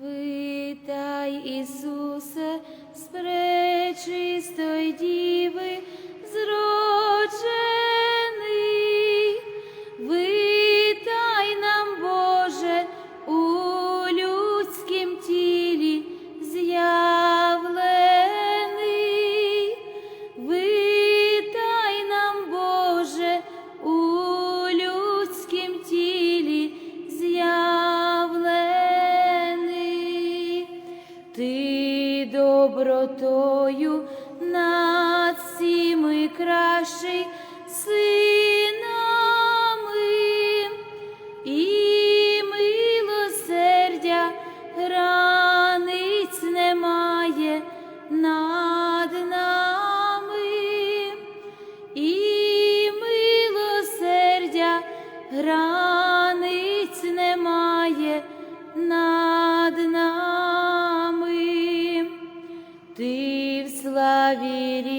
Витай, Ісусе, з пречистої діви Ти добротою над всіми кращий காவிரி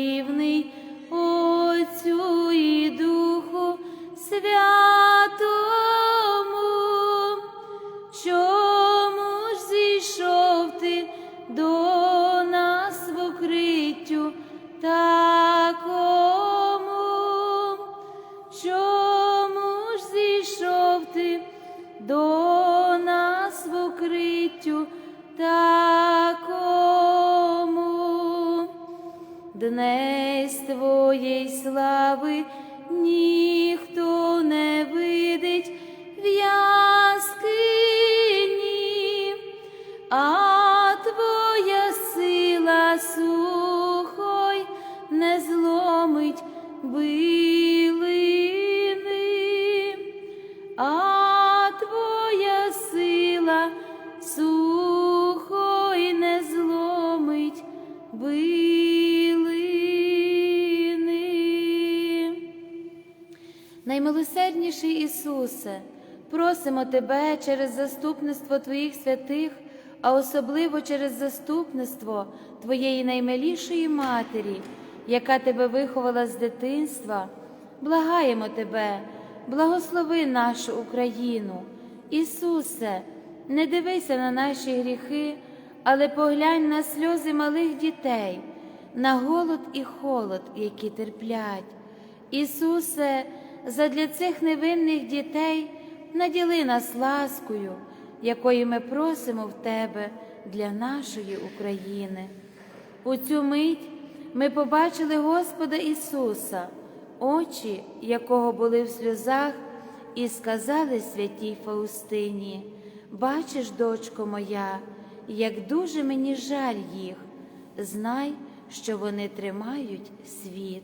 Днесь твоєї слави ніхто не видить в яскині, а твоя сила сухой не зломить билини, а твоя сила сухой не зломить билини. Наймилосердніший Ісусе, просимо Тебе через заступництво Твоїх святих, а особливо через заступництво Твоєї наймилішої Матері, яка Тебе виховала з дитинства. Благаємо Тебе, благослови нашу Україну. Ісусе, не дивися на наші гріхи, але поглянь на сльози малих дітей, на голод і холод, які терплять. Ісусе, задля цих невинних дітей наділи нас ласкою, якої ми просимо в Тебе для нашої України. У цю мить ми побачили Господа Ісуса, очі якого були в сльозах, і сказали святій Фаустині: Бачиш, дочко моя, як дуже мені жаль їх, знай, що вони тримають світ.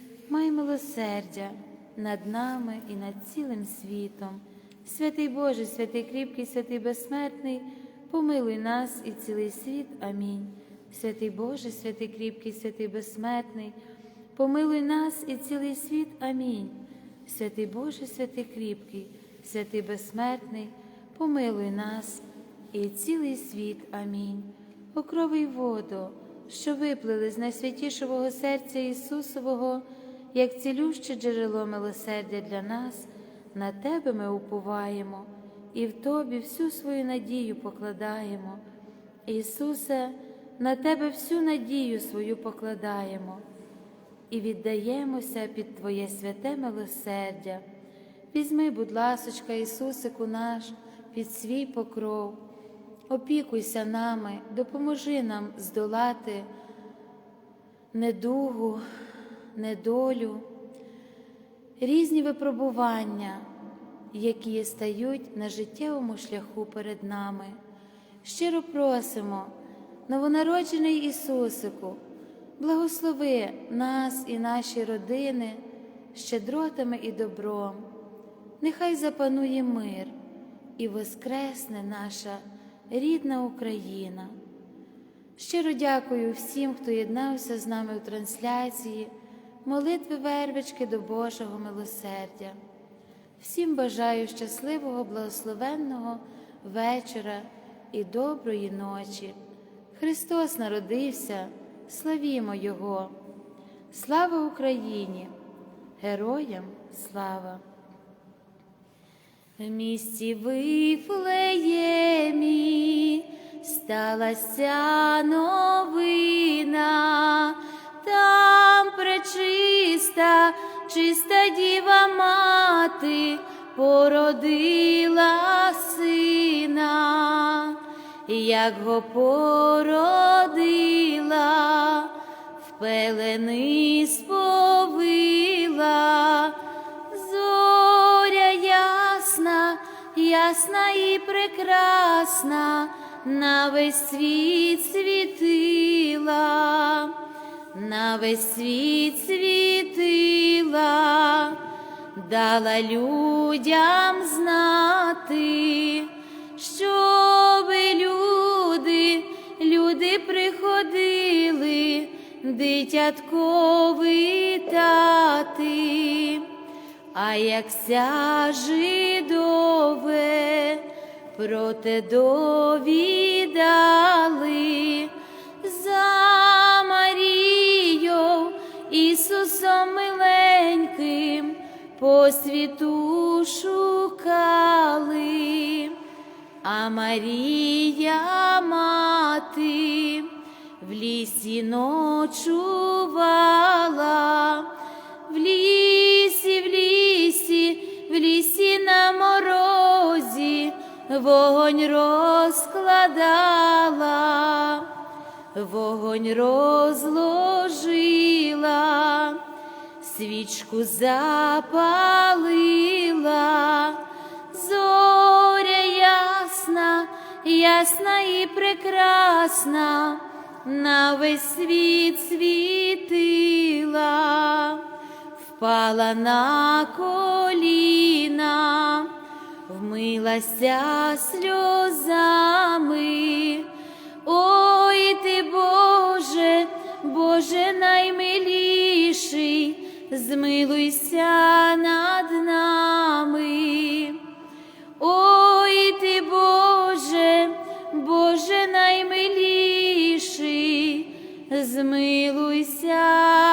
май милосердя над нами і над цілим світом. Святий Боже, святий кріпкий, святий безсмертний, помилуй нас і цілий світ. Амінь. Святий Боже, святий кріпкий, святий безсмертний, помилуй нас і цілий світ. Амінь. Святий Боже, святий кріпкий, святий безсмертний, помилуй нас і цілий світ. Амінь. Окрови й воду, що виплили з найсвятішого серця Ісусового, як цілюще джерело милосердя для нас, на Тебе ми уповаємо і в Тобі всю свою надію покладаємо. Ісусе, на Тебе всю надію свою покладаємо і віддаємося під Твоє святе милосердя. Візьми, будь ласочка, Ісусику наш, під свій покров, опікуйся нами, допоможи нам здолати недугу, недолю, різні випробування, які стають на життєвому шляху перед нами. Щиро просимо, новонароджений Ісусику, благослови нас і наші родини щедротами і добром. Нехай запанує мир і воскресне наша рідна Україна. Щиро дякую всім, хто єднався з нами у трансляції, молитви вервички до Божого милосердя. Всім бажаю щасливого, благословенного вечора і доброї ночі. Христос народився, славімо Його! Слава Україні! Героям слава! В місті Вифлеємі сталася новина, там пречиста, чиста діва мати породила сина, як го породила, в пелени сповила. Зоря ясна, ясна і прекрасна, на весь світ світила, на весь світ світила, дала людям знати, щоби люди, люди приходили, дитятко вітати. а як ся жидове, проте довідали Ісусом миленьким, по світу шукали, а Марія мати в лісі ночувала, в лісі, в лісі, в лісі на морозі вогонь розкладала, вогонь розложила, свічку запалила, зоря ясна, ясна і прекрасна, на весь світ світила, впала на коліна, вмилася сльозами. Ой ти, Боже, Боже наймиліший, змилуйся над нами. Ой ти, Боже, Боже наймиліший, змилуйся